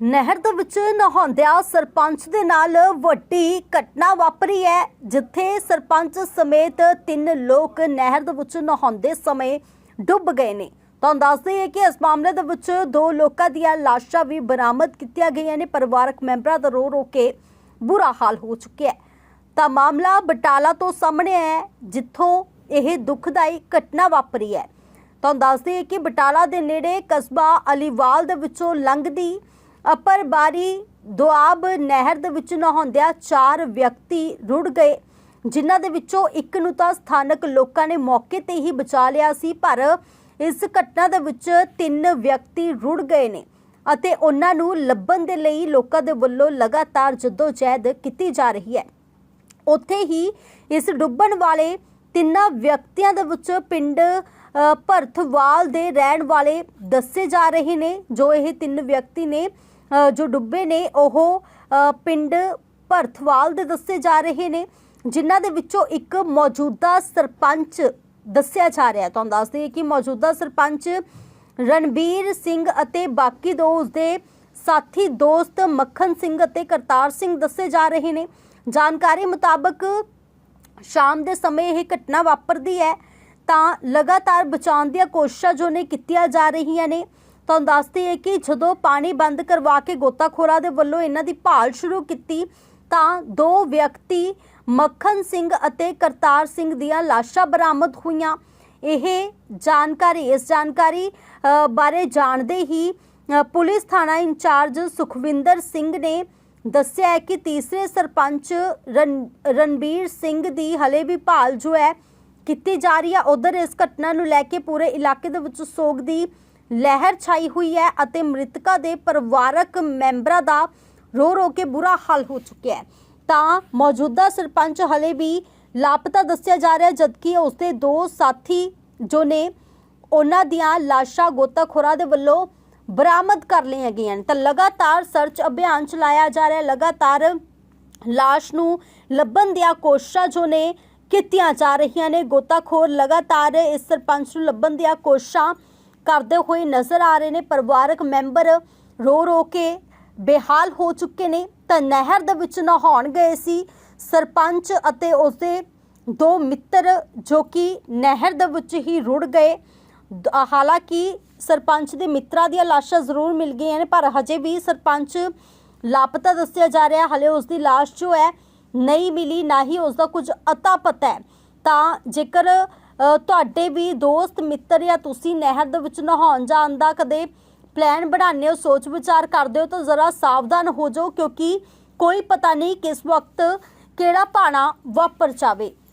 ਨਹਿਰ ਦੇ ਵਿੱਚ ਨਹਾਉਂਦਿਆਂ ਸਰਪੰਚ ਦੇ ਨਾਲ ਵੱਡੀ ਘਟਨਾ ਵਾਪਰੀ ਹੈ, ਜਿੱਥੇ ਸਰਪੰਚ ਸਮੇਤ ਤਿੰਨ ਲੋਕ ਨਹਿਰ ਦੇ ਵਿੱਚ ਨਹਾਉਂਦੇ ਸਮੇਂ ਡੁੱਬ ਗਏ ਨੇ। ਤੁਹਾਨੂੰ ਦੱਸ ਹਾਂ ਕਿ ਇਸ ਮਾਮਲੇ ਦੇ ਵਿੱਚ ਦੋ ਲੋਕਾਂ ਦੀਆਂ ਲਾਸ਼ਾਂ ਵੀ ਬਰਾਮਦ ਕੀਤੀਆਂ ਗਈਆਂ ਨੇ। ਪਰਿਵਾਰਕ ਮੈਂਬਰਾਂ ਦਾ ਰੋ ਰੋ ਕੇ ਬੁਰਾ ਹਾਲ ਹੋ ਚੁੱਕਿਆ ਹੈ। ਤਾਂ ਮਾਮਲਾ ਬਟਾਲਾ ਤੋਂ ਸਾਹਮਣੇ ਆਇਆ ਹੈ, ਜਿੱਥੋਂ ਇਹ ਦੁਖਦਾਈ ਘਟਨਾ ਵਾਪਰੀ ਹੈ। ਤੁਹਾਨੂੰ ਦੱਸ ਹਾਂ ਕਿ ਬਟਾਲਾ ਦੇ ਨੇੜੇ ਕਸਬਾ ਅਲੀਵਾਲ ਦੇ ਵਿੱਚੋਂ ਲੰਘਦੀ ਅਪਰ ਬਾਰੀ ਦੁਆਬ ਨਹਿਰ ਦੇ ਵਿੱਚ ਨਹਾਉਂਦਿਆਂ ਚਾਰ ਵਿਅਕਤੀ ਰੁੜ ਗਏ ਜਿਨ੍ਹਾਂ ਦੇ ਵਿੱਚੋਂ ਇੱਕ ਨੂੰ ਤਾਂ ਸਥਾਨਕ ਲੋਕਾਂ ਨੇ ਮੌਕੇ ਤੇ ਹੀ ਬਚਾ ਲਿਆ ਸੀ ਪਰ ਇਸ ਘਟਨਾ ਦੇ ਵਿੱਚ ਤਿੰਨ ਵਿਅਕਤੀ ਰੁੜ ਗਏ ਨੇ ਅਤੇ ਉਹਨਾਂ ਨੂੰ ਲੱਭਣ ਦੇ ਲਈ ਲੋਕਾਂ ਦੇ ਵੱਲੋਂ ਲਗਾਤਾਰ ਜਹਿਦ ਕੀਤੀ ਜਾ ਰਹੀ ਹੈ। ਉੱਥੇ ਹੀ ਇਸ ਡੁੱਬਣ ਵਾਲੇ ਤਿੰਨਾਂ ਵਿਅਕਤੀਆਂ ਦੇ ਵਿੱਚ ਪਿੰਡ ਅ, ਭਰਥਵਾਲ ਦੇ ਰਹਿਣ ਵਾਲੇ ਦੱਸੇ ਜਾ ਰਹੇ ਨੇ ਜੋ ਇਹ ਤਿੰਨ ਵਿਅਕਤੀ ਨੇ। ਜੋ ਡੁੱਬੇ ਨੇ, ਉਹ ਪਿੰਡ ਭਰਥਵਾਲ ਦੇ ਦੱਸੇ ਜਾ ਰਹੇ ਨੇ, ਜਿਨ੍ਹਾਂ ਦੇ ਵਿੱਚੋਂ ਇੱਕ ਮੌਜੂਦਾ ਸਰਪੰਚ ਦੱਸਿਆ ਜਾ ਰਿਹਾ ਤੁਹਾਨੂੰ ਦੱਸ ਦਈਏ ਕਿ ਮੌਜੂਦਾ ਸਰਪੰਚ ਰਣਬੀਰ ਸਿੰਘ ਅਤੇ ਬਾਕੀ ਦੋ ਉਸਦੇ ਸਾਥੀ ਦੋਸਤ ਮੱਖਣ ਸਿੰਘ ਅਤੇ ਕਰਤਾਰ ਸਿੰਘ ਦੱਸੇ ਜਾ ਰਹੇ ਨੇ। ਜਾਣਕਾਰੀ ਮੁਤਾਬਕ ਸ਼ਾਮ ਦੇ ਸਮੇਂ ਇਹ ਘਟਨਾ ਵਾਪਰਦੀ ਹੈ, ਤਾਂ ਲਗਾਤਾਰ ਬਚਾਉਣ ਦੀਆਂ ਕੋਸ਼ਿਸ਼ਾਂ ਜੋ ਨੇ ਕੀਤੀਆਂ ਜਾ ਰਹੀਆਂ ਨੇ। ਤੁਹਾਨੂੰ ਦੱਸਦੀ ਹੈ ਕਿ ਜਦੋਂ ਪਾਣੀ ਬੰਦ ਕਰਵਾ ਕੇ ਗੋਤਾਖੋਰਾ ਦੇ ਵੱਲੋਂ ਇਹਨਾਂ ਦੀ ਭਾਲ ਸ਼ੁਰੂ ਕੀਤੀ, ਤਾਂ ਦੋ ਵਿਅਕਤੀ, ਮੱਖਣ ਸਿੰਘ ਅਤੇ ਕਰਤਾਰ ਸਿੰਘ ਦੀਆਂ ਲਾਸ਼ਾਂ ਬਰਾਮਦ ਹੋਈਆਂ। ਇਹ ਜਾਣਕਾਰੀ, ਇਸ ਜਾਣਕਾਰੀ ਬਾਰੇ ਜਾਣਦੇ ਹੀ ਪੁਲਿਸ ਥਾਣਾ ਇੰਚਾਰਜ ਸੁਖਵਿੰਦਰ ਸਿੰਘ ਨੇ ਦੱਸਿਆ ਹੈ ਕਿ ਤੀਸਰੇ ਸਰਪੰਚ ਰਣ- ਰਣਬੀਰ ਸਿੰਘ ਦੀ ਹਲੇ ਵੀ ਭਾਲ ਜੋ ਹੈ, ਕੀਤੀ ਜਾ ਰਹੀ ਹੈ। ਉਧਰ ਇਸ ਘਟਨਾ ਨੂੰ ਲੈ ਕੇ ਪੂਰੇ ਇਲਾਕੇ ਦੇ ਵਿੱਚ ਸੋਗ ਦੀ ਲਹਿਰ ਛਾਈ ਹੋਈ ਹੈ ਅਤੇ ਮ੍ਰਿਤਕਾ ਦੇ ਪਰਿਵਾਰਕ ਮੈਂਬਰਾਂ ਦਾ ਰੋ ਰੋ ਕੇ ਬੁਰਾ ਹਾਲ ਹੋ ਚੁੱਕਿਆ ਹੈ। ਤਾਂ ਮੌਜੂਦਾ ਸਰਪੰਚ ਹਲੇ ਵੀ ਲਾਪਤਾ ਦੱਸਿਆ ਜਾ ਰਿਹਾ ਜਦਕਿ ਉਸਦੇ ਦੋ ਸਾਥੀ ਜੋ ਨੇ, ਉਹਨਾਂ ਦੀਆਂ ਲਾਸ਼ਾਂ ਗੋਤਾਖੋਰਾਂ ਦੇ ਵੱਲੋਂ ਬਰਾਮਦ ਕਰ ਲਈਆਂ ਗਈਆਂ ਨੇ। ਤਾਂ ਲਗਾਤਾਰ ਸਰਚ ਅਭਿਆਨ ਚਲਾਇਆ ਜਾ ਰਿਹਾ ਲਗਾਤਾਰ ਲਾਸ਼ ਨੂੰ ਲੱਭਣ ਦੀਆਂ ਕੋਸ਼ਿਸ਼ਾਂ ਜੋ ਨੇ ਕੀਤੀਆਂ ਜਾ ਰਹੀਆਂ ਨੇ, ਗੋਤਾਖੋਰ ਲਗਾਤਾਰ ਇਸ ਸਰਪੰਚ ਨੂੰ ਲੱਭਣ ਦੀਆਂ ਕੋਸ਼ਿਸ਼ਾਂ ਕਰਦੇ ਹੋਏ ਨਜ਼ਰ ਆ ਰਹੇ ਨੇ। ਪਰਿਵਾਰਕ ਮੈਂਬਰ ਰੋ ਰੋ ਕੇ ਬੇਹਾਲ ਹੋ ਚੁੱਕੇ ਨੇ। ਤਾਂ ਨਹਿਰ ਦੇ ਵਿੱਚ ਨਹਾਉਣ ਗਏ ਸੀ। ਸਰਪੰਚ ਅਤੇ ਉਸਦੇ ਦੋ ਮਿੱਤਰ ਜੋ ਕਿ ਨਹਿਰ ਦੇ ਵਿੱਚ ਹੀ ਰੁੜ ਗਏ। ਦ- ਹਾਲਾਂਕਿ ਸਰਪੰਚ ਦੇ ਮਿੱਤਰਾਂ ਦੀਆਂ ਲਾਸ਼ਾਂ ਜ਼ਰੂਰ ਮਿਲ ਗਈਆਂ ਨੇ, ਪਰ ਹਜੇ ਵੀ ਸਰਪੰਚ ਲਾਪਤਾ ਦੱਸਿਆ ਜਾ ਰਿਹਾ। ਹਲੇ ਉਸ ਦੀ ਲਾਸ਼ ਜੋ ਹੈ, ਨਹੀਂ ਮਿਲੀ, ਨਾ ਹੀ ਉਸ ਦਾ ਕੁਝ ਅਤਾ ਪਤਾ ਹੈ। ਤਾਂ ਜੇਕਰ ਤੁਹਾਡੇ ਵੀ ਦੋਸਤ, ਮਿੱਤਰ ਜਾਂ ਤੁਸੀਂ ਨਹਿਰ ਦੇ ਵਿੱਚ ਨਹਾਉਣ ਜਾਣ ਦਾ ਕਦੇ ਪਲਾਨ ਬਣਾਉਂਦੇ ਹੋ, ਸੋਚ ਵਿਚਾਰ ਕਰਦੇ ਹੋ ਤਾਂ ਜ਼ਰਾ ਸਾਵਧਾਨ ਹੋ ਜਾਓ ਕਿਉਂਕਿ ਕੋਈ ਪਤਾ ਨਹੀਂ ਕਿਸ ਵਕਤ ਕਿਹੜਾ ਭਾਣਾ ਵਾਪਰ ਜਾਵੇ।